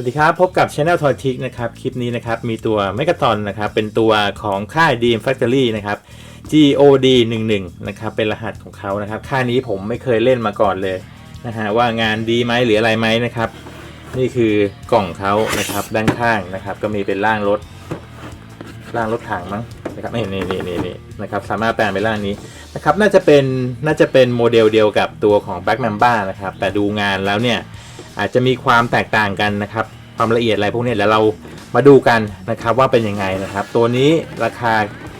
วัสดีครับพบกับ Channel Toy Tick นะครับ คลิปนี้นะครับ มีตัว m e g a t o n นะครับ เป็นตัวของค่าย DM Factory นะครับ GOD 11นะครับ เป็นรหัสของเขานะครับ ค่ายนี้ผมไม่เคยเล่นมาก่อนเลยนะฮะว่างานดีไหมหรืออะไรไหมนะครับ นี่คือกล่องเขานะครับด้านข้างนะครับ ก็มีเป็นร่างรถร่างรถถังมั้งนะครับนี่นี่นี่นี่นะครับสามารถแปลงเป็นร่างนี้นะครับ น่าจะเป็นน่าจะเป็นโมเดลเดียวกับตัวของ Black Mamba นะครับ แต่ดูงานแล้วเนี่ย อาจจะมีความแตกต่างกันนะครับ ความละเอียดอะไรพวกนี้แล้วเรามาดูกันนะครับว่าเป็นยังไงนะครับ ตัวนี้ราคา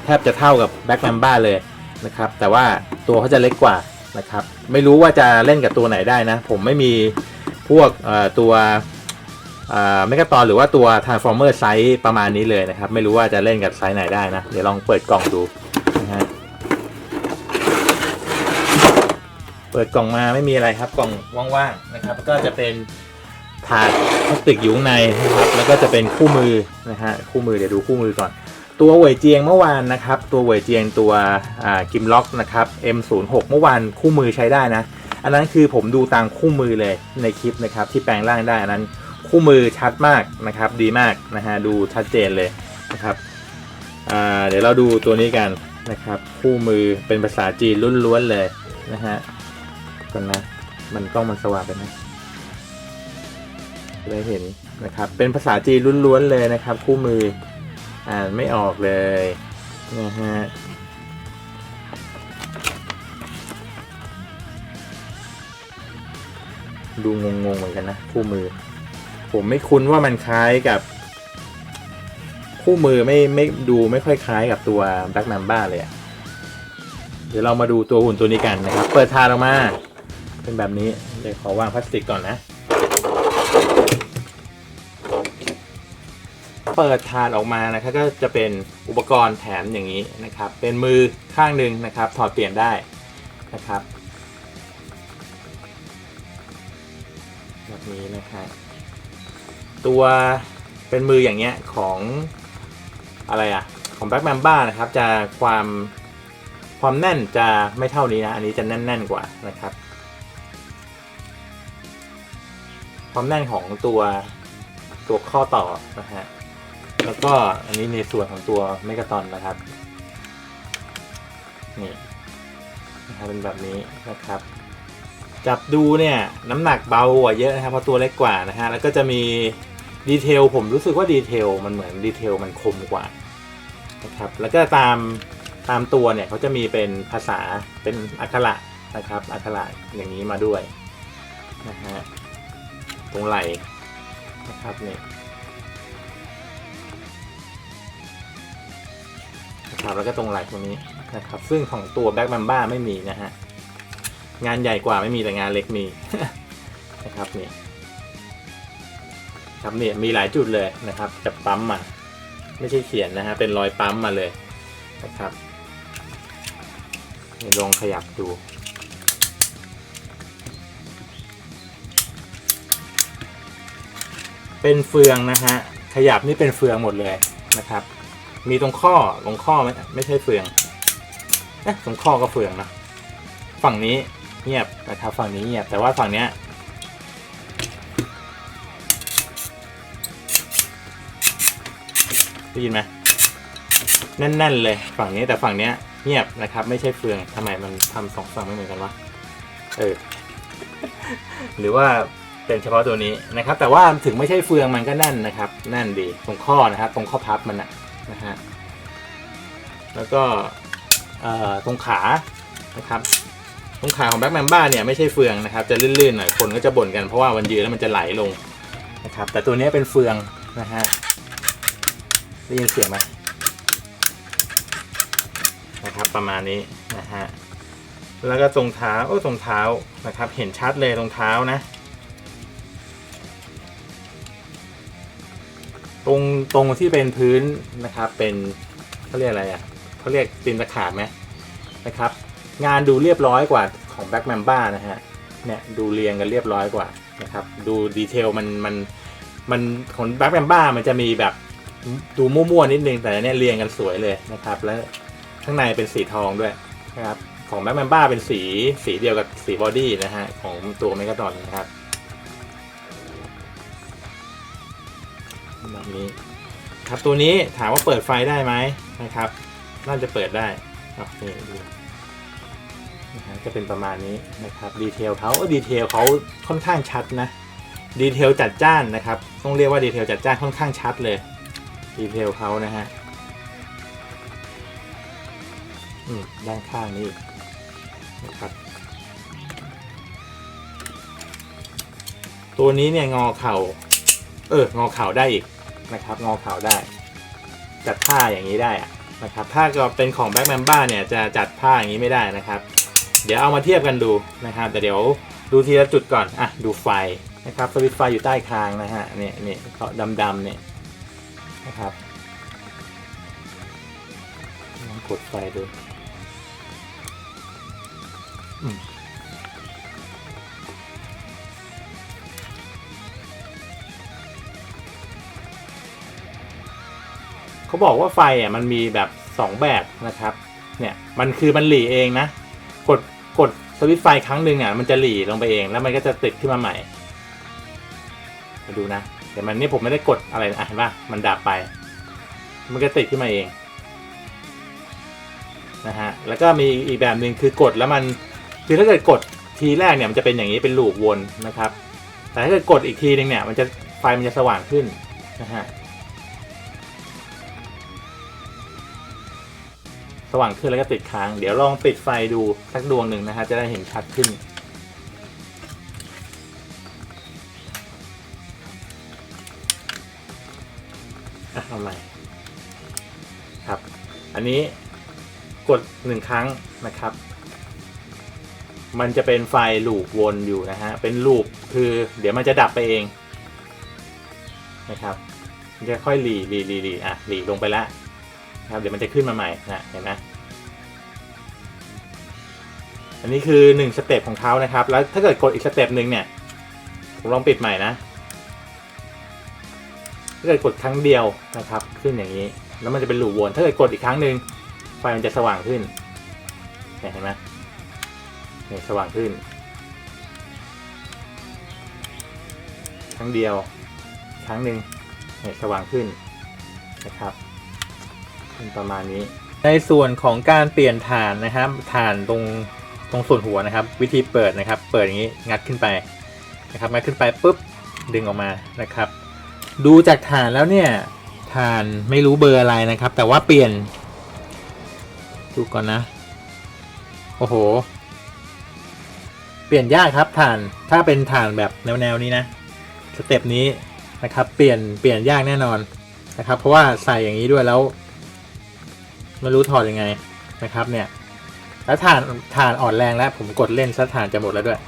แทบจะเท่ากับ Black Mamba เลยนะครับ แต่ว่าตัวเขาจะเล็กกว่านะครับ ไม่รู้ว่าจะเล่นกับตัวไหนได้นะ ผมไม่มีพวกตัวเมกาตอนหรือว่าตัว Transformer ไซส์ประมาณนี้เลยนะครับ ไม่รู้ว่าจะเล่นกับไซส์ไหนได้นะ เดี๋ยวลองเปิดกล่องดู เปิดกล่องมาไม่มีอะไรครับกล่องว่างๆนะครับ ก็จะเป็นถาดพลาสติกอยู่ข้างในนะครับแล้วก็จะเป็นคู่มือนะฮะคู่มือเดี๋ยวดูคู่มือก่อน ตัวเหวยเจียงเมื่อวานนะครับ ตัวเหวยเจียงตัวกิมล็อกนะครับ M06 เมื่อวานคู่มือใช้ได้นะ อันนั้นคือผมดูตามคู่มือเลยในคลิปนะครับ ที่แปลงร่างได้อันนั้นคู่มือชัดมากนะครับ ดีมากนะฮะดูชัดเจนเลยนะครับเดี๋ยวเราดูตัวนี้กันนะครับ คู่มือเป็นภาษาจีนล้วนๆเลยนะฮะ ก่อนนะ มันกล้องมันสว่างไปไหมจะได้เห็นนะครับ เป็นภาษาจีนล้วนๆเลยนะครับ คู่มืออ่านไม่ออกเลยนะฮะดูงงๆเหมือนกันนะ คู่มือ ผมไม่คุ้นว่ามันคล้ายกับ คู่มือไม่ไม่ดูไม่ค่อยคล้ายกับตัว Black Mamba เลยอะเดี๋ยวเรามาดูตัวหุ่นตัวนี้กันนะครับ เปิดทานออกมา เป็นแบบนี้เดี๋ยวขอวางพลาสติกก่อนนะ เปิดทานออกมานะครับก็จะเป็นอุปกรณ์แถมอย่างนี้นะครับ เป็นมือข้างหนึ่งนะครับ ถอดเปลี่ยนได้นะครับ แบบนี้นะครับตัวเป็นมืออย่างเงี้ยของอะไรอะของ Black Mamba นะครับจะความความแน่นจะไม่เท่านี้นะ อันนี้จะแน่น ๆ กว่านะครับ ความแน่นของตัวตัวข้อต่อนะฮะแล้วก็อันนี้ในส่วนของตัวเมกาตอนนะครับนี่นะครับเป็นแบบนี้นะครับ จับดูเนี่ยน้ำหนักเบากว่าเยอะนะครับเพราะตัวเล็กกว่านะฮะแล้วก็จะมีดีเทลผมรู้สึกว่าดีเทลมันเหมือนดีเทลมันคมกว่านะครับแล้วก็ตามตามตัวเนี่ยเขาจะมีเป็นภาษาเป็นอักขระนะครับอักขระอย่างนี้มาด้วยนะฮะ ตรงไหล่นะครับเนี่ยนะครับแล้วก็ตรงไหล่ตรงนี้นะครับ ซึ่งของตัวแบ็ก m มบ้าไม่มีนะฮะงานใหญ่กว่าไม่มีแต่งานเล็กมีนะครับเนี่ยครับเนี่ยมีหลายจุดเลยนะครับจะปั๊มมาไม่ใช่เขียนนะฮะเป็นรอยปั๊มมาเลยนะครับลองขยับดู เป็นเฟืองนะฮะ ขยับนี่เป็นเฟืองหมดเลยนะครับ มีตรงข้อตรงข้อไม่ไม่ใช่เฟืองเอ๊ะตรงข้อก็เฟืองนะ ฝั่งนี้เงียบนะครับฝั่งนี้เงียบแต่ว่าฝั่งเนี้ยได้ยินไหมแน่นๆเลยฝั่งนี้แต่ฝั่งเนี้ยเงียบนะครับ ไม่ใช่เฟืองทำไมมันทำสองฝั่งไม่เหมือนกันวะเออหรือว่า เป็นเฉพาะตัวนี้นะครับ แต่ว่าถึงไม่ใช่เฟืองมันก็แน่นนะครับ แน่นดีตรงข้อนะครับตรงข้อพับมันนะนะฮะแล้วก็ตรงขานะครับตรงขาของแบ็กแมนบ้าเนี่ยไม่ใช่เฟืองนะครับ จะลื่นๆหน่อยคนก็จะบ่นกันเพราะว่าวันยืนแล้วมันจะไหลลงนะครับ แต่ตัวนี้เป็นเฟืองนะฮะได้ยินเสียงไหมนะครับประมาณนี้นะฮะแล้วก็ตรงเท้าโอ้ตรงเท้านะครับ เห็นชัดเลยตรงเท้านะ รงตรงที่เป็นพื้นนะครับ เป็นเขาเรียกอะไรอะเขาเรียกตีนตะขาบไหมนะครับ งานดูเรียบร้อยกว่าของ Black Mamba นะฮะเนี่ยดูเรียงกันเรียบร้อยกว่านะครับ ดูดีเทลมันมันมันของ Black Mamba มันจะมีแบบดูมั่วๆนิดนึงแต่เนี่ยเรียงกันสวยเลยนะครับ แล้วข้างในเป็นสีทองด้วยนะครับของ Black Mamba เป็นสีสีเดียวกับสีบอดี้นะฮะของตัวเมกาดอนนะครับ นี้ ครับตัวนี้ถามว่าเปิดไฟได้ไหมนะครับ น่าจะเปิดได้ครับนี่ดูนะฮะจะเป็นประมาณนี้นะครับดีเทลเขาดีเทลเขาค่อนข้างชัดนะดีเทลจัดจ้านนะครับต้องเรียกว่าดีเทลจัดจ้านค่อนข้างชัดเลยดีเทลเขานะฮะอืมด้านข้างนี้นะครับตัวนี้เนี่ยงอเข่า เออ งอเข่าได้อีก นะครับงอเข่าได้ จัดท่าอย่างนี้ได้อะนะครับถ้าก็เป็นของแบ็กแมมบ้าเนี่ยจะจัดท่าอย่างนี้ไม่ได้นะครับ เดี๋ยวเอามาเทียบกันดูนะครับ แต่เดี๋ยวดูทีละจุดก่อนอะดูไฟนะครับสวิตไฟอยู่ใต้คางนะฮะนี่นี่เขาดำๆเนี่ยนะครับลองกดไฟดูอืม เขาบอกว่าไฟอะมันมีแบบ 2 แบบนะครับ เนี่ยมันคือมันหลีเองนะ กดกดสวิตช์ไฟครั้งหนึ่งอะมันจะหลีลงไปเอง แล้วมันก็จะติดขึ้นมาใหม่ มาดูนะแต่มันนี่ผมไม่ได้กดอะไรนะเห็นป่ะมันดับไป มันก็ติดขึ้นมาเองนะฮะแล้วก็มีอีกแบบหนึ่งคือกดแล้วมันคือถ้าเกิดกดทีแรกเนี่ยมันจะเป็นอย่างนี้เป็นลูปวนนะครับ แต่ถ้าเกิดกดอีกทีหนึงเนี่ยมันจะไฟมันจะสว่างขึ้นนะฮะ สว่างขึ้นแล้วก็ติดค้าง เดี๋ยวลองปิดไฟดูสักดวงหนึ่งนะฮะจะได้เห็นชัดขึ้น อะเอาใหม่ครับ อันนี้กดหนึ่งครั้งนะครับ มันจะเป็นไฟลูปวนอยู่นะฮะ เป็นลูปคือเดี๋ยวมันจะดับไปเองนะครับ จะค่อยหลีหลีหลีหลีอะหลีลงไปแล้ว นะครับเดี๋ยวมันจะขึ้นมาใหม่นะเห็นไหมอันนี้คือหนึ่งสเต็ปของเขานะครับ แล้วถ้าเกิดกดอีกสเต็ปหนึ่งเนี่ยผมลองปิดใหม่นะถ้าเกิดกดครั้งเดียวนะครับขึ้นอย่างนี้ แล้วมันจะเป็นลูปวน ถ้าเกิดกดอีกครั้งหนึ่งไฟมันจะสว่างขึ้นเห็นไหมเนี่ยสว่างขึ้น ครั้งเดียว ครั้งหนึ่งเนี่ยสว่างขึ้นนะครับ ประมาณนี้ ในส่วนของการเปลี่ยนฐานนะครับฐานตรงตรงส่วนหัวนะครับ วิธีเปิดนะครับ เปิดอย่างนี้งัดขึ้นไปนะครับงัดขึ้นไปปุ๊บดึงออกมานะครับ ดูจากฐานแล้วเนี่ยฐานไม่รู้เบอร์อะไรนะครับ แต่ว่าเปลี่ยน ดูก่อนนะ โอ้โห เปลี่ยนยากครับฐานถ้าเป็นฐานแบบแนวๆนี้นะสเต็ปนี้นะครับ เปลี่ยนเปลี่ยนยากแน่นอนนะครับ เพราะว่าใส่อย่างนี้ด้วยแล้ว ไม่รู้ถอดยังไงนะครับเนี่ย แล้วฐานฐานอ่อนแรงแล้ว ผมกดเล่นซะฐานจะหมดแล้วด้วย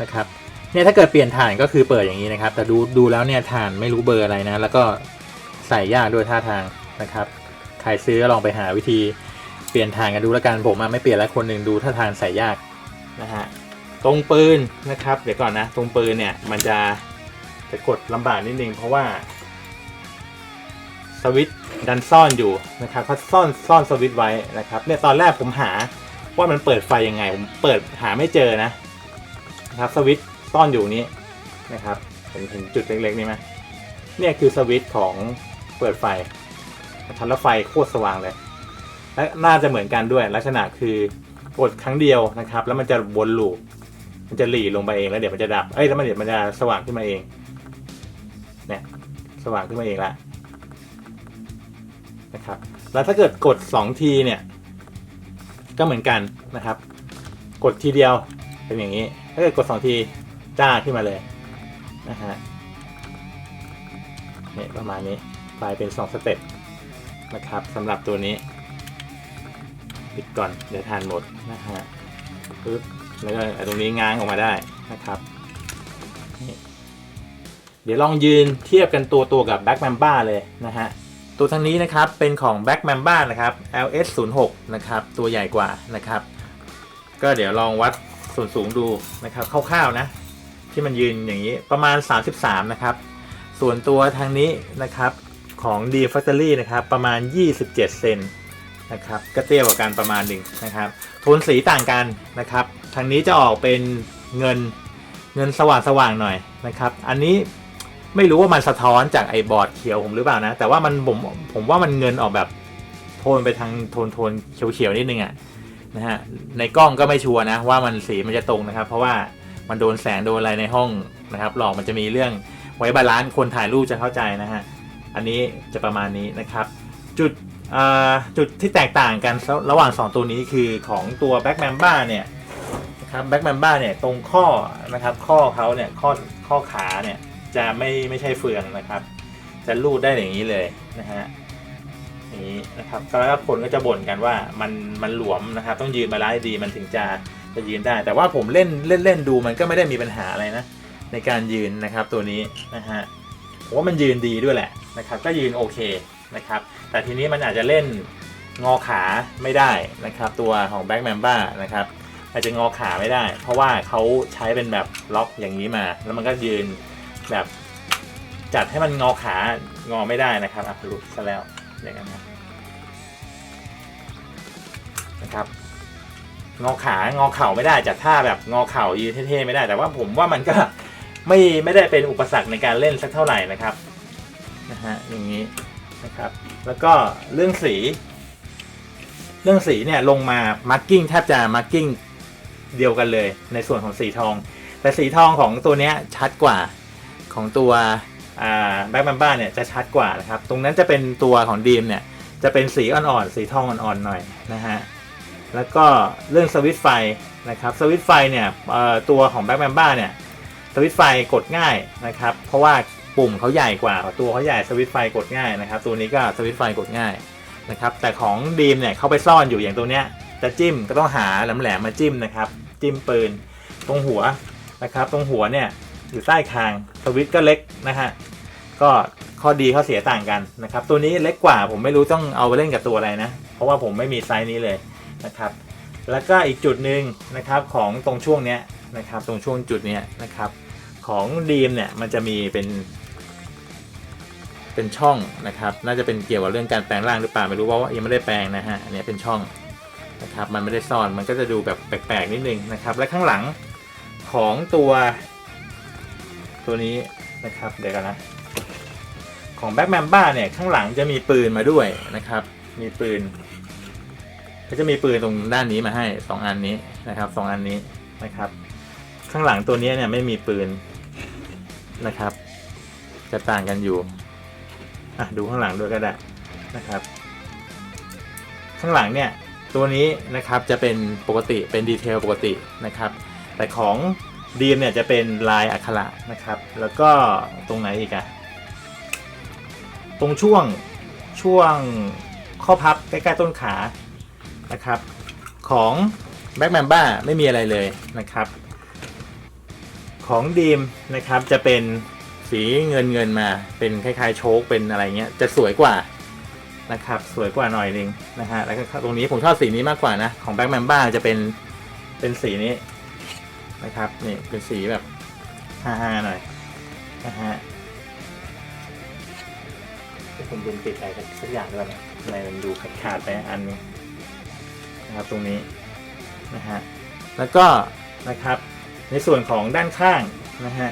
นะครับเนี่ยถ้าเกิดเปลี่ยนฐานก็คือเปิดอย่างนี้นะครับ แต่ดูดูแล้วเนี่ยฐานไม่รู้เบอร์อะไรนะ แล้วก็ใส่ยากด้วยท่าทางนะครับใครซื้อก็ลองไปหาวิธีเปลี่ยนฐานกันดูแล้วกันผมไม่เปลี่ยนแล้วคนหนึ่งดูท่าทางใส่ยากนะฮะตรงปืนนะครับ เดี๋ยวก่อนนะ ตรงปืนเนี่ยมันจะจะกดลำบากนิดนึงเพราะว่า สวิตดันซ่อนอยู่นะครับเขาซ่อนซ่อนสวิตไว้นะครับเนี่ยตอนแรกผมหาว่ามันเปิดไฟยังไงผมเปิดหาไม่เจอนะนะครับสวิตซ่อนอยู่นี้นะครับเห็นเห็นจุดเล็กๆนี่ไหมเนี่ยคือสวิตของเปิดไฟนะครับแล้วไฟโคตรสว่างเลย และน่าจะเหมือนกันด้วยลักษณะคือกดครั้งเดียวนะครับ แล้วมันจะวนลูปมันจะหลีลงไปเองแล้วเดี๋ยวมันจะดับเอ้ยแล้วมันเดี๋ยวมันจะสว่างขึ้นมาเองเนี่ยสว่างขึ้นมาเองละ นะครับ แล้วถ้าเกิดกด 2 ทีเนี่ย ก็เหมือนกันนะครับ กดทีเดียวเป็นอย่างนี้ ถ้าเกิดกด 2 ทีจ้าขึ้นมาเลยนะฮะเนี่ยประมาณนี้กลายเป็น 2 สเต็ปนะครับสำหรับตัวนี้ปิดก่อนเดี๋ยวทานหมดนะฮะปึ๊บแล้วก็ตรงนี้ง้างออกมาได้นะครับ เดี๋ยวลองยืนเทียบกันตัวตัวกับ Back Mamba เลยนะฮะ ตัวทางนี้นะครับเป็นของ Black Mamba นะครับ LS 0 6นะครับ ตัวใหญ่กว่านะครับ ก็เดี๋ยวลองวัดส่วนสูงดูนะครับคร่าวๆนะ ที่มันยืนอย่างนี้ประมาณ 33 นะครับ ส่วนตัวทางนี้นะครับของ D Factory นะครับ ประมาณ 27 เซนนะครับก็เตี้ยกว่ากันประมาณหนึ่งนะครับโทนสีต่างกันนะครับ ทางนี้จะออกเป็นเงินเงินสว่างสว่างๆหน่อยนะครับ อันนี้ ไม่รู้ว่ามันสะท้อนจากไอ้บอร์ดเขียวผมหรือเปล่านะ แต่ว่ามันผมผมว่ามันเงินออกแบบโทนไปทางโทนโทนเขียวๆนิดนึงอะนะฮะในกล้องก็ไม่ชัวร์นะว่ามันสีมันจะตรงนะครับ เพราะว่ามันโดนแสงโดนอะไรในห้องนะครับหลอกมันจะมีเรื่องไว้บาลานซ์คนถ่ายรูปจะเข้าใจนะฮะอันนี้จะประมาณนี้นะครับ จุดจุดที่แตกต่างกันระหว่าง 2 ตัวนี้คือของตัว Back Mamba เนี่ยนะครับ Back Mamba เนี่ยตรงข้อนะครับข้อเขาเนี่ยข้อข้อขาเนี่ย จะไม่ไม่ใช่เฟืองนะครับ จะลูดได้อย่างนี้เลยนะฮะนี้นะครับแล้วคนก็จะบ่นกันว่ามันมันหลวมนะครับต้องยืนบาลานซ์ดีมันถึงจะจะยืนได้ แต่ว่าผมเล่นเล่นเล่นดูมันก็ไม่ได้มีปัญหาอะไรนะในการยืนนะครับตัวนี้นะฮะผมว่ามันยืนดีด้วยแหละนะครับ ก็ยืนโอเคนะครับ แต่ทีนี้มันอาจจะเล่นงอขาไม่ได้นะครับ ตัวของ Back Mamba นะครับอาจจะงอขาไม่ได้ เพราะว่าเขาใช้เป็นแบบล็อกอย่างนี้มา แล้วมันก็ยืน แบบจัดให้มันงอขางอไม่ได้นะครับอะหลุดซะแล้วอย่างนั้นนะครับงอขางอเข่าไม่ได้จัดท่าแบบงอเข่ายืนเท่ๆไม่ได้ แต่ว่าผมว่ามันก็ไม่ไม่ได้เป็นอุปสรรคในการเล่นสักเท่าไหร่นะครับนะฮะอย่างนี้นะครับ แล้วก็เรื่องสี เรื่องสีเนี่ยลงมามาร์กิ้งแทบจะมาร์กิ้งเดียวกันเลย ในส่วนของสีทอง แต่สีทองของตัวเนี้ยชัดกว่า ของตัวแบ็กบัมบ้าเนี่ยจะชัดกว่านะครับ ตรงนั้นจะเป็นตัวของดีมเนี่ยจะเป็นสีอ่อนๆ สีทองอ่อนๆ หน่อยนะฮะ แล้วก็เรื่องสวิตไฟนะครับ สวิตไฟเนี่ยตัวของแบ็กบัมบ้าเนี่ยสวิตไฟกดง่ายนะครับ เพราะว่าปุ่มเขาใหญ่กว่าตัวเขาใหญ่สวิตไฟกดง่ายนะครับ ตัวนี้ก็สวิตไฟกดง่ายนะครับ แต่ของดีมเนี่ยเขาไปซ่อนอยู่อย่างตัวเนี้ยจะจิ้มก็ต้องหาแหลมๆมาจิ้มนะครับ จิ้มปืนตรงหัวนะครับ ตรงหัวเนี่ยอยู่ใต้คาง สวิตก็เล็กนะฮะก็ข้อดีข้อเสียต่างกันนะครับ ตัวนี้เล็กกว่าผมไม่รู้ต้องเอาไปเล่นกับตัวอะไรนะ เพราะว่าผมไม่มีไซส์นี้เลยนะครับ แล้วก็อีกจุดหนึ่งนะครับของตรงช่วงเนี้ยนะครับ ตรงช่วงจุดเนี้ยนะครับ ของดีมเนี่ยมันจะมีเป็นเป็นช่องนะครับ น่าจะเป็นเกี่ยวกับเรื่องการแปลงร่างหรือเปล่าไม่รู้ว่ายังไม่ได้แปลงนะฮะอันนี้เป็นช่องนะครับ มันไม่ได้ซ่อนมันก็จะดูแบบแปลกๆนิดนึงนะครับ และข้างหลังของตัว ตัวนี้นะครับเดี๋ยวกันนะของแบ็กแมมบ้าเนี่ยข้างหลังจะมีปืนมาด้วยนะครับ มีปืนก็จะมีปืนตรงด้านนี้มาให้สองอันนี้นะครับสองอันนี้นะครับ ข้างหลังตัวนี้เนี่ยไม่มีปืนนะครับ จะต่างกันอยู่อะดูข้างหลังด้วยก็ได้นะครับ ข้างหลังเนี่ยตัวนี้นะครับจะเป็นปกติเป็นดีเทลปกตินะครับ แต่ของ ดีมเนี่ยจะเป็นลายอักขระนะครับ แล้วก็ตรงไหนอีกอะตรงช่วงช่วงข้อพับใกล้ๆต้นขานะครับ ของแบ็กแมมบ้าไม่มีอะไรเลยนะครับ ของดีมนะครับจะเป็นสีเงินเงินมาเป็นคล้ายๆโชคเป็นอะไรเงี้ยจะสวยกว่านะครับสวยกว่าหน่อยนึงนะฮะแล้วก็ตรงนี้ผมชอบสีนี้มากกว่านะ ของแบ็กแมมบ้าจะเป็นเป็นสีนี้ นะครับนี่เป็นสีแบบฮ่าๆหน่อยนะฮะผมลืมติดอะไรสักอย่างด้วยนะทำไมมันดูขาดๆไปอันนึงนะครับตรงนี้นะฮะแล้วก็นะครับในส่วนของด้านข้างนะฮะ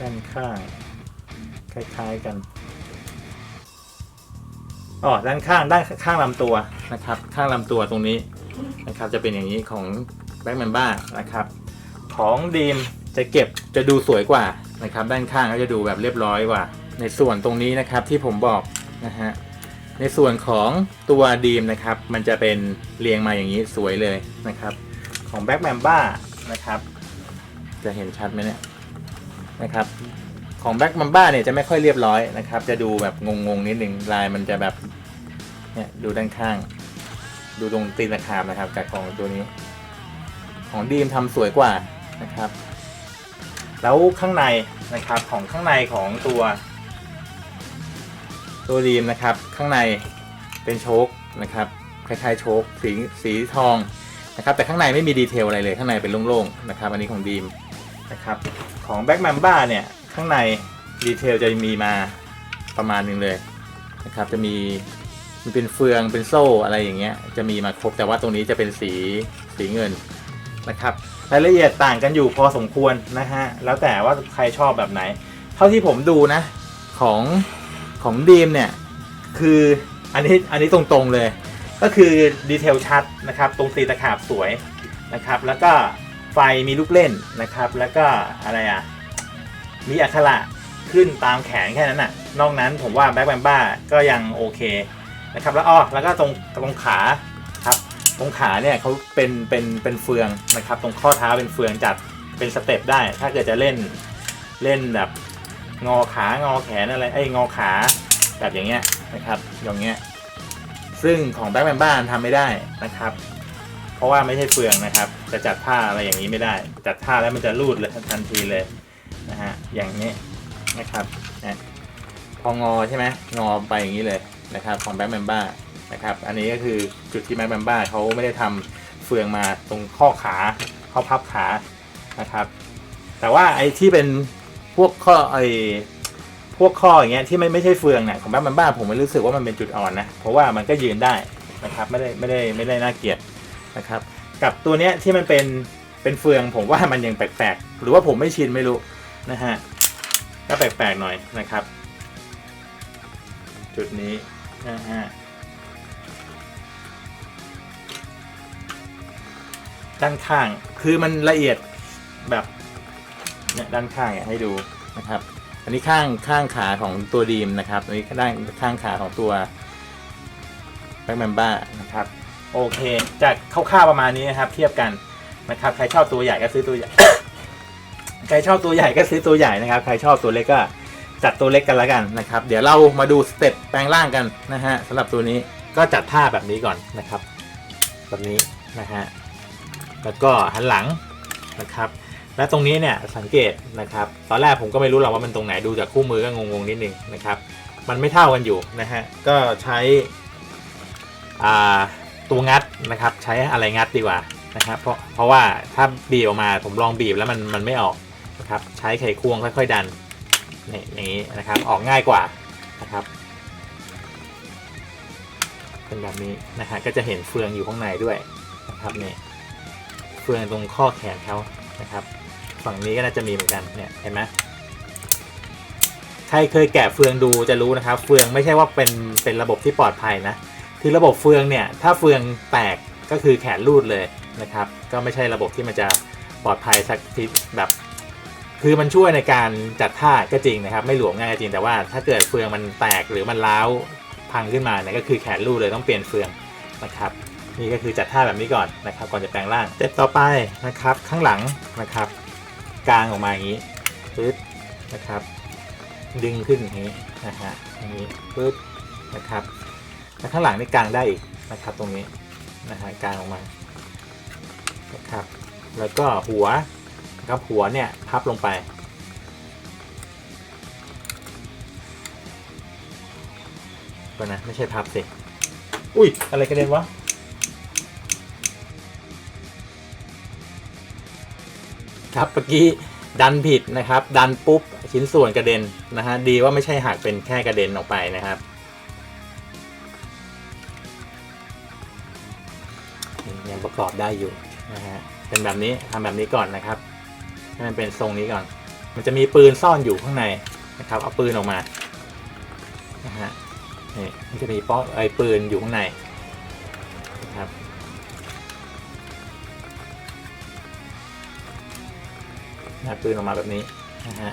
ด้านข้างคล้ายๆกันอ๋อด้านข้างด้านข้างลำตัวนะครับ ข้างลำตัวตรงนี้นะครับ จะเป็นอย่างนี้ของ แบ็กแมนบ้านะครับ ของดีมจะเก็บจะดูสวยกว่านะครับ ด้านข้างก็จะดูแบบเรียบร้อยกว่า ในส่วนตรงนี้นะครับที่ผมบอกนะฮะในส่วนของตัวดีมนะครับ มันจะเป็นเรียงมาอย่างนี้สวยเลยนะครับ ของแบ็กแมนบ้านะครับ จะเห็นชัดไหมเนี่ยนะครับของแบ็กมัมบ้าเนี่ยจะไม่ค่อยเรียบร้อยนะครับ จะดูแบบงงๆนิดนึงลายมันจะแบบเนี่ยดูด้านข้าง ดูตรงตีนตะขาบนะครับกับของตัวนี้ ของดีมทำสวยกว่านะครับ แล้วข้างในนะครับของข้างในของตัว ตัวดีมนะครับ ข้างในเป็นโชคนะครับคล้ายๆโชคสีสีทองนะครับ แต่ข้างในไม่มีดีเทลอะไรเลยข้างในเป็นโล่งๆนะครับ อันนี้ของดีมนะครับ ของแบ็กแมมบ้าเนี่ยข้างในดีเทลจะมีมาประมาณหนึงเลยนะครับ จะมีมันเป็นเฟืองเป็นโซ่อะไรอย่างเงี้ย จะมีมาครบแต่ว่าตรงนี้จะเป็นสีสีเงิน นะครับรายละเอียดต่างกันอยู่พอสมควรนะฮะแล้วแต่ว่าใครชอบแบบไหน เท่าที่ผมดูนะของของดีมเนี่ยคืออันนี้อันนี้ตรงๆเลย ก็คือดีเทลชัดนะครับ ตรงตีตะขาบสวยนะครับ แล้วก็ไฟมีลูกเล่นนะครับ แล้วก็อะไรอะมีอักขระขึ้นตามแขนแค่นั้นน่ะ นอกนั้นผมว่าแบ็คแบมบ้าก็ยังโอเคนะครับ แล้วอ้อแล้วก็ตรงตรงขา ตรงขาเนี่ยเขาเป็นเป็นเป็นเฟืองนะครับ ตรงข้อเท้าเป็นเฟืองจัดเป็นสเต็ปได้ ถ้าเกิดจะเล่นเล่นแบบ งอขางอแขนอะไรไอ้งอขาแบบอย่างเงี้ยนะครับอย่างเงี้ยซึ่งของแบ็คแมนบ้านทำไม่ได้นะครับ เพราะว่าไม่ใช่เฟืองนะครับ จะจัดท่าอะไรอย่างนี้ไม่ได้ จัดท่าแล้วมันจะรูดเลยทันทีเลยนะฮะอย่างนี้นะครับนะพองอใช่ไหมงอไปอย่างนี้เลยนะครับ ของแบ็คแมนบ้า นะครับ อันนี้ก็คือจุดที่แบ็คแบมบ้าเขาไม่ได้ทำเฟืองมาตรงข้อขาข้อพับขานะครับ แต่ว่าไอ้ที่เป็นพวกข้อไอ้พวกข้ออย่างเงี้ยที่ไม่ไม่ใช่เฟืองเนี่ยของแบ็คแบมบ้าผมไม่รู้สึกว่ามันเป็นจุดอ่อนนะเพราะว่ามันก็ยืนได้นะครับไม่ได้ไม่ได้ไม่ได้น่าเกลียดนะครับ กับตัวเนี้ยที่มันเป็นเป็นเฟืองผมว่ามันยังแปลกๆ หรือว่าผมไม่ชินไม่รู้นะฮะก็แปลกๆหน่อยนะครับ จุดนี้นะฮะ ด้านข้าง คือมันละเอียดแบบเนี่ยด้านข้างอยากให้ดูนะครับ อันนี้ข้างข้างขาของตัวดีมนะครับอันนี้ด้านข้างขาของตัวแบ็กแมมบ้านะครับ โอเคจากคร่าวๆประมาณนี้นะครับ เทียบกันนะครับใครชอบตัวใหญ่ก็ซื้อตัวใหญ่ใครชอบตัวใหญ่ก็ซื้อตัวใหญ่นะครับใครชอบตัวเล็กก็จัดตัวเล็กกันแล้วกันนะครับ เดี๋ยวเรามาดูสเต็ปแปลงร่างกันนะฮะสำหรับตัวนี้ก็จัดท่าแบบนี้ก่อนนะครับ แบบนี้นะฮะ แล้วก็หันหลังนะครับ และตรงนี้เนี่ยสังเกตนะครับ ตอนแรกผมก็ไม่รู้หรอกว่ามันตรงไหนดูจากคู่มือก็งงๆนิดนึงนะครับ มันไม่เท่ากันอยู่นะฮะก็ใช้ตัวงัดนะครับใช้อะไรงัดดีกว่านะครับเพราะเพราะว่าถ้าบีบออกมาผมลองบีบแล้วมันมันไม่ออกนะครับใช้ไขควงค่อย ๆ ดันนี่อย่างนี้นะครับออกง่ายกว่านะครับเป็นแบบนี้นะฮะก็จะเห็นเฟืองอยู่ข้างในด้วยนะครับนี่ เฟืองตรงข้อแขนเขานะครับ ฝั่งนี้ก็น่าจะมีเหมือนกันเนี่ยเห็นไหมใครเคยแกะเฟืองดูจะรู้นะครับ เฟืองไม่ใช่ว่าเป็นเป็นระบบที่ปลอดภัยนะคือระบบเฟืองเนี่ยถ้าเฟืองแตกก็คือแขนรูดเลยนะครับ ก็ไม่ใช่ระบบที่มันจะปลอดภัยสักทีแบบ คือมันช่วยในการจัดท่าก็จริงนะครับ ไม่หลวมง่ายก็จริงแต่ว่าถ้าเกิดเฟืองมันแตกหรือมันร้าวพังขึ้นมาเนี่ยก็คือแขนรูดเลยต้องเปลี่ยนเฟืองนะครับ นี่ก็คือจัดท่าแบบนี้ก่อนนะครับ ก่อนจะแปลงร่างเต็ปต่อไปนะครับ ข้างหลังนะครับกางออกมาอย่างนี้ปึ๊บนะครับ ดึงขึ้นอย่างนี้นะฮะอย่างนี้ปึ๊บนะครับแล้วข้างหลังนี่กางได้อีกนะครับ ตรงนี้นะฮะกางออกมานะครับ แล้วก็หัวนะครับหัวเนี่ยพับลงไปก็นะไม่ใช่พับสิ อุ้ยอะไรกระเด็นวะ ครับเมื่อกี้ดันผิดนะครับ ดันปุ๊บชิ้นส่วนกระเด็นนะฮะดีว่าไม่ใช่หักเป็นแค่กระเด็นออกไปนะครับยังประกอบได้อยู่นะฮะเป็นแบบนี้ทำแบบนี้ก่อนนะครับให้มันเป็นทรงนี้ก่อน มันจะมีปืนซ่อนอยู่ข้างในนะครับ เอาปืนออกมานะฮะนี่มันจะมีป้อไอ้ปืนอยู่ข้างในนะครับ นะปืนออกมาแบบนี้นะฮะ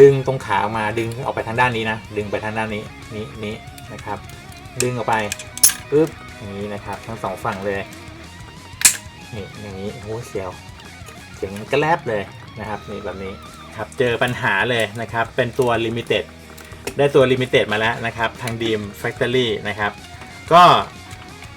ดึงตรงขาออกมาดึงออกไปทางด้านนี้นะ ดึงไปทางด้านนี้นี้นี้นะครับ ดึงออกไปปึ๊บอย่างนี้นะครับ ทั้งสองฝั่งเลยนี่อย่างนี้โอ้เสียวเสียงกระแลบเลยนะครับนี่แบบนี้ครับเจอปัญหาเลยนะครับ เป็นตัวลิมิเต็ดได้ตัวลิมิเต็ดมาแล้วนะครับ ทางดีมแฟคทอรี่นะครับ ก็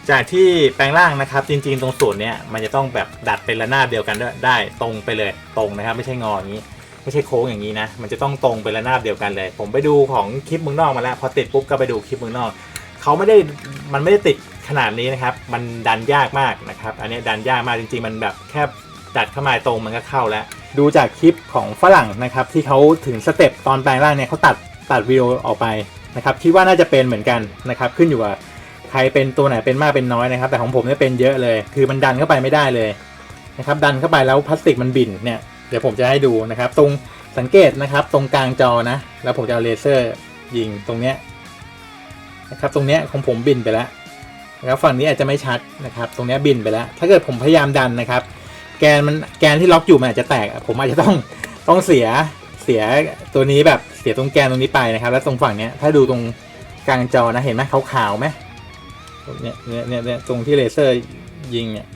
จากที่แปลงร่างนะครับจริงๆ ตรงส่วนเนี้ยมันจะต้องแบบดัดเป็นระนาบเดียวกันด้วยได้ตรงไปเลยตรงนะครับ ไม่ใช่งออย่างนี้ ไม่ใช่โค้งอย่างนี้นะ มันจะต้องตรงเป็นระนาบเดียวกันเลย ผมไปดูของคลิปเมืองนอกมาแล้ว พอติดปุ๊บก็ไปดูคลิปเมืองนอกเขาไม่ได้มันไม่ได้ติดขนาดนี้นะครับ มันดันยากมากนะครับ อันนี้ดันยากมากจริง ๆ มันแบบแค่ดัดเข้ามาตรงมันก็เข้าแล้ว ดูจากคลิปของฝรั่งนะครับที่เขาถึงสเต็ปตอนแปลงร่างเนี่ยเขาตัดตัดวิดีโอออกไปนะครับคิดว่าน่าจะเป็นเหมือนกันนะครับขึ้นอยู่กับ ใครเป็นตัวไหนเป็นมากเป็นน้อยนะครับ แต่ของผมเนี่ยเป็นเยอะเลย คือมันดันเข้าไปไม่ได้เลยนะครับ ดันเข้าไปแล้วพลาสติกมันบินเนี่ย เดี๋ยวผมจะให้ดูนะครับ ตรงสังเกตนะครับ ตรงกลางจอนะ แล้วผมจะเอาเลเซอร์ยิงตรงเนี้ยนะครับ ตรงเนี้ยของผมบินไปแล้วนะครับฝั่งนี้อาจจะไม่ชัดนะครับ ตรงเนี้ยบินไปแล้ว ถ้าเกิดผมพยายามดันนะครับ แกนมันแกนที่ล็อกอยู่มันอาจจะแตก ผมอาจจะต้องต้องเสียเสียตัวนี้แบบเสียตรงแกนตรงนี้ไปนะครับ แล้วตรงฝั่งเนี้ยถ้าดูตรงกลางจอนะเห็นไหมขาวๆไหม เนี้ยเนี่ยเนี่ยเนี่ยตรงที่เลเซอร์ยิงเนี่ย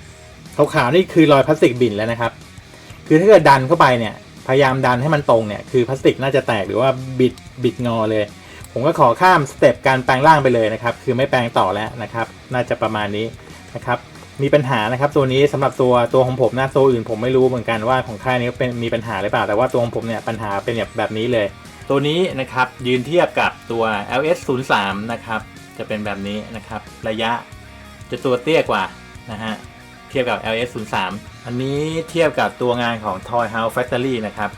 ขาวๆนี่คือรอยพลาสติกบิ่นแล้วนะครับ คือถ้าเกิดดันเข้าไปเนี่ย พยายามดันให้มันตรงเนี่ย คือพลาสติกน่าจะแตกหรือว่าบิดบิดงอเลย ผมก็ขอข้ามสเต็ปการแปลงร่างไปเลยนะครับ คือไม่แปลงต่อแล้วนะครับ น่าจะประมาณนี้นะครับ มีปัญหานะครับ ตัวนี้สำหรับตัวตัวของผมนะตัวอื่นผมไม่รู้เหมือนกันว่าของค่ายนี้เป็นมีปัญหาหรือเปล่า แต่ว่าตัวของผมเนี่ยปัญหาเป็นแบบแบบนี้เลย ตัวนี้นะครับยืนเทียบกับตัว LS 0 3นะครับ จะเป็นแบบนี้นะครับ ระยะจะตัวเตี้ยกว่านะฮะ เทียบกับ LS 0 3อันนี้เทียบกับตัวงานของ Toy House Factory นะครับ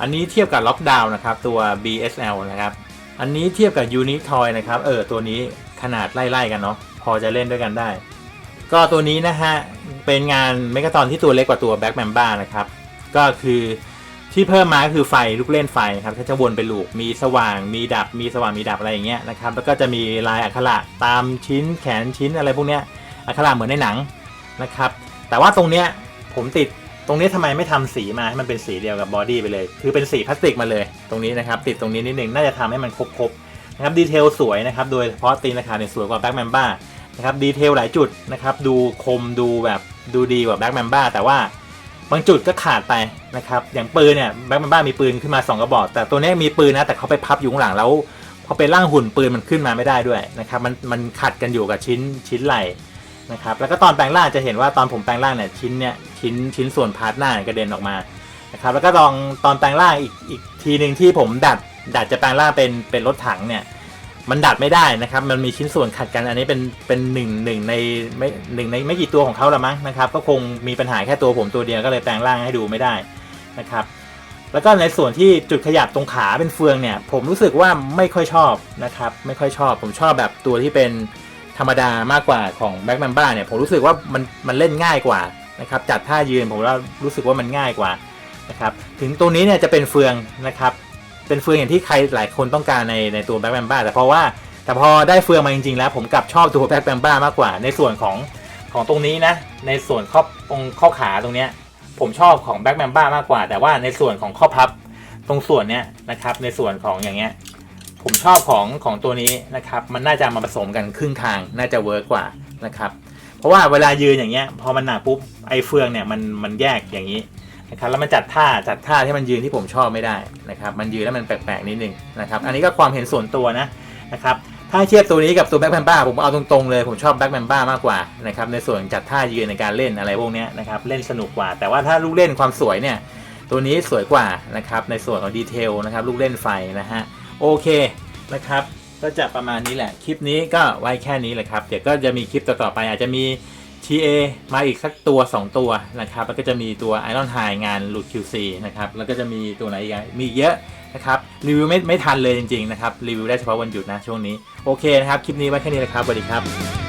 อันนี้เทียบกับ Lockdown นะครับตัว BSL นะครับ อันนี้เทียบกับ Unique Toy นะครับ เออตัวนี้ขนาดไล่ๆกันเนาะพอจะเล่นด้วยกันได้ ก็ตัวนี้นะฮะ เป็นงานเมกาตอนที่ตัวเล็กกว่าตัว Black Mamba นะครับ ก็คือ ที่เพิ่มมาก็คือไฟลูกเล่นไฟครับก็จะวนเป็นลูกมีสว่างมีดับ มีสว่างมีดับอะไรอย่างเงี้ยนะครับแล้วก็จะมีลายอักขระตามชิ้นแขนชิ้นอะไรพวกเนี้ยอักขระเหมือนในหนังนะครับแต่ว่าตรงเนี้ยผมติดตรงนี้ทำไมไม่ทำสีมาให้มันเป็นสีเดียวกับบอดี้ไปเลย คือเป็นสีพลาสติกมาเลย ตรงนี้นะครับติดตรงนี้นิดนึงน่าจะทำให้มันครบๆนะครับดีเทลสวยนะครับโดยเฉพาะตีนราคาเนี่ยสวยกว่า Black Mamba นะครับดีเทลหลายจุดนะครับดูคมดูแบบดูดีกว่า Black Mamba แต่ว่า บางจุดก็ขาดไปนะครับ อย่างปืนเนี่ย Black Mamba มีปืนขึ้นมา 2 กระบอก แต่ตัวนี้มีปืนนะ แต่เขาไปพับอยู่ข้างหลังแล้วพอเป็นร่างหุ่นปืนมันขึ้นมาไม่ได้ด้วยนะครับ มันมันขัดกันอยู่กับชิ้นชิ้นไหลนะครับ แล้วก็ตอนแปลงร่างจะเห็นว่าตอนผมแปลงร่างเนี่ยชิ้นเนี่ยชิ้นชิ้นส่วนพาร์ทหน้าเนี่ยกระเด็นออกมานะครับ แล้วก็ตอนตอนแปลงร่างอีกอีกทีหนึ่งที่ผมดัดดัดจะแปลงร่างเป็นเป็นรถถังเนี่ย มันดัดไม่ได้นะครับ มันมีชิ้นส่วนขัดกันอันนี้เป็นเป็นหนึ่งหนึ่งในไม่หนึ่งในไม่กี่ตัวของเขาละมั้งนะครับ ก็คงมีปัญหาแค่ตัวผมตัวเดียวก็เลยแปลงร่างให้ดูไม่ได้นะครับ แล้วก็ในส่วนที่จุดขยับตรงขาเป็นเฟืองเนี่ย ผมรู้สึกว่าไม่ค่อยชอบนะครับ ไม่ค่อยชอบ ผมชอบแบบตัวที่เป็นธรรมดามากกว่าของแบ็กแมนบ้าเนี่ยผมรู้สึกว่ามันมันเล่นง่ายกว่านะครับจัดท่ายืนผมว่ารู้สึกว่ามันง่ายกว่านะครับถึงตัวนี้เนี่ยจะเป็นเฟืองนะครับ เป็นเฟืองอย่างที่ใครหลายคนต้องการในในตัวแบ็กแมนบ้าแต่เพราะว่าแต่พอได้เฟืองมาจริงๆแล้ว ผมกลับชอบตัวแบ็กแมนบ้ามากกว่า ในส่วนของของตรงนี้นะ ในส่วนข้อตรงข้อขาตรงเนี้ยผมชอบของแบ็กแมนบ้ามากกว่า แต่ว่าในส่วนของข้อพับตรงส่วนเนี้ยนะครับในส่วนของอย่างเงี้ยผมชอบของของตัวนี้นะครับมันน่าจะมาผสมกันครึ่งทางน่าจะเวิร์กกว่านะครับเพราะว่าเวลายืนอย่างเงี้ยพอมันหนักปุ๊บไอ้เฟืองเนี่ยมันมันแยกอย่างนี้ นะครับแล้วมันจัดท่าจัดท่าที่มันยืนที่ผมชอบไม่ได้นะครับมันยืนแล้วมันแปลกๆนิดนึงนะครับอันนี้ก็ความเห็นส่วนตัวนะนะครับถ้าเทียบตัวนี้กับตัวแบ็คแมนบ้าผมเอาตรงๆเลยผมชอบแบ็คแมนบ้ามากกว่านะครับในส่วนจัดท่ายืนในการเล่นอะไรพวกเนี้ยนะครับเล่นสนุกกว่า แต่ว่าถ้าลูกเล่นความสวยเนี่ยตัวนี้สวยกว่านะครับในส่วนของดีเทลนะครับลูกเล่นไฟนะฮะโอเคนะครับก็จะประมาณนี้แหละ คลิปนี้ก็ไว้แค่นี้แหละครับ เดี๋ยวก็จะมีคลิปต่อๆไปอาจจะมี TA มาอีกสักตัว 2 ตัวนะครับแล้วก็จะมีตัว Iron High งานหลุด QC นะครับแล้วก็จะมีตัวไหนอีกมีเยอะนะครับรีวิวไม่ไม่ทันเลยจริงๆนะครับรีวิวได้เฉพาะวันหยุดนะช่วงนี้ โอเคนะครับ คลิปนี้ไว้แค่นี้นะครับสวัสดีครับ